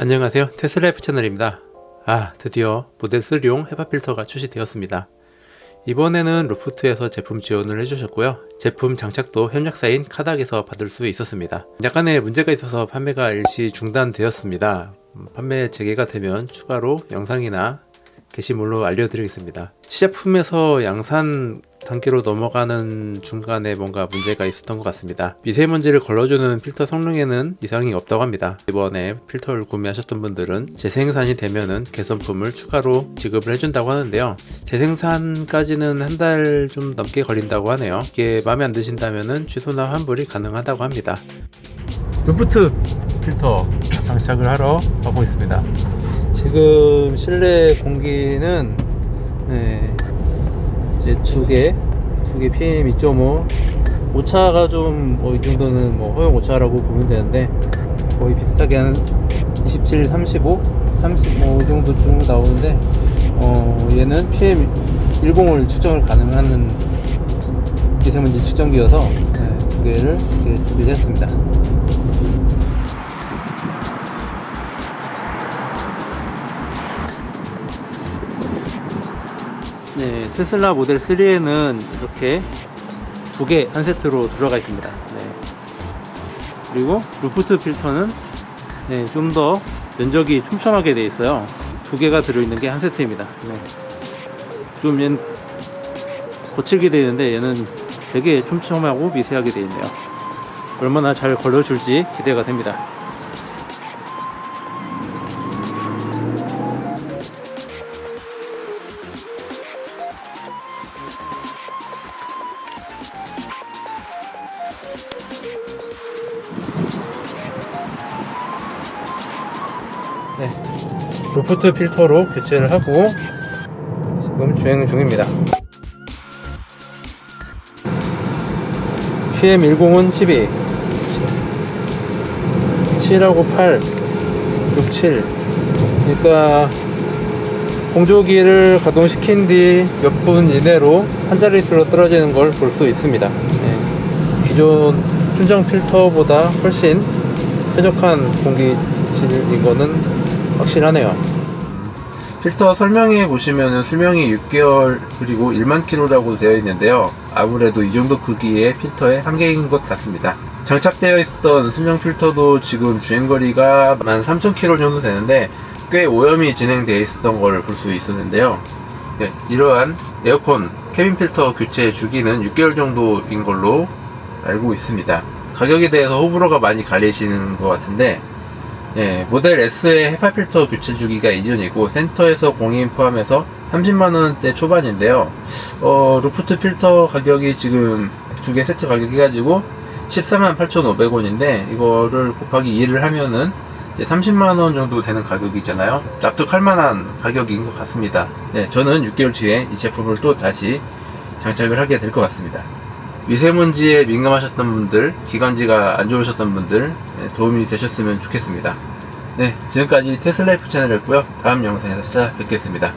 안녕하세요. 테슬라이프 채널입니다. 아 드디어 모델 3용 헤파 필터가 출시되었습니다. 이번에는 루프트에서 제품 지원을 해주셨고요. 제품 장착도 협력사인 카닥에서 받을 수 있었습니다. 약간의 문제가 있어서 판매가 일시 중단되었습니다. 음, 판매 재개가 되면 추가로 영상이나 게시물로 알려드리겠습니다. 시제품에서 양산 단계로 넘어가는 중간에 뭔가 문제가 있었던 것 같습니다. 미세먼지를 걸러주는 필터 성능에는 이상이 없다고 합니다. 이번에 필터를 구매하셨던 분들은 재생산이 되면은 개선품을 추가로 지급을 해준다고 하는데요. 재생산까지는 한 달 좀 넘게 걸린다고 하네요. 이게 마음에 안 드신다면은 취소나 환불이 가능하다고 합니다. 루프트 필터 장착을 하러 가고 있습니다. 지금 실내 공기는 네, 이제 두 개, 두 개 PM 2.5 오차가 좀, 뭐, 이 정도는 뭐, 허용 오차라고 보면 되는데, 거의 비슷하게 한 27, 35, 30, 뭐, 이 정도 쭉 나오는데, 어, 얘는 PM 10을 측정을 가능한 미세먼지 측정기여서, 네, 두 개를 이렇게 준비를 했습니다. 네, 테슬라 모델 3에는 이렇게 두 개 한 세트로 들어가 있습니다. 네. 그리고 루프트 필터는 네, 좀 더 면적이 촘촘하게 되어 있어요. 두 개가 들어있는 게 한 세트입니다. 네. 좀 되어 있는데 얘는 되게 촘촘하고 미세하게 되어 있네요. 얼마나 잘 걸려줄지 기대가 됩니다. 네. 루프트 필터로 교체를 하고 지금 주행 중입니다. PM10은 12, 7하고 8, 6, 7. 그러니까 공조기를 가동시킨 뒤 몇 분 이내로 한 자릿수로 떨어지는 걸 볼 수 있습니다. 네. 기존 순정 필터보다 훨씬 쾌적한 공기질인 거는 확실하네요. 필터 설명에 보시면 수명이 6개월 그리고 1만 킬로라고 되어 있는데요. 아무래도 이 정도 크기의 필터의 한계인 것 같습니다. 장착되어 있었던 순정 필터도 지금 주행거리가 13,000km 정도 되는데 꽤 오염이 진행되어 있었던 걸 볼 수 있었는데요. 네, 이러한 에어컨 캐빈 필터 교체 주기는 6개월 정도인 걸로 알고 있습니다. 가격에 대해서 호불호가 많이 갈리시는 것 같은데 예, 모델 S의 헤파 필터 교체 주기가 2년이고 센터에서 공인 포함해서 30만원대 초반인데요. 어, 루프트 필터 가격이 지금 두 개 세트 가격 해가지고 14만 8,500원인데 이거를 곱하기 2를 하면은 30만원 정도 되는 가격이잖아요. 납득할 만한 가격인 것 같습니다. 네, 저는 6개월 뒤에 이 제품을 또 다시 장착을 하게 될 것 같습니다. 미세먼지에 민감하셨던 분들, 기관지가 안 좋으셨던 분들 네, 도움이 되셨으면 좋겠습니다. 네, 지금까지 테슬라이프 채널이었고요. 다음 영상에서 찾아뵙겠습니다.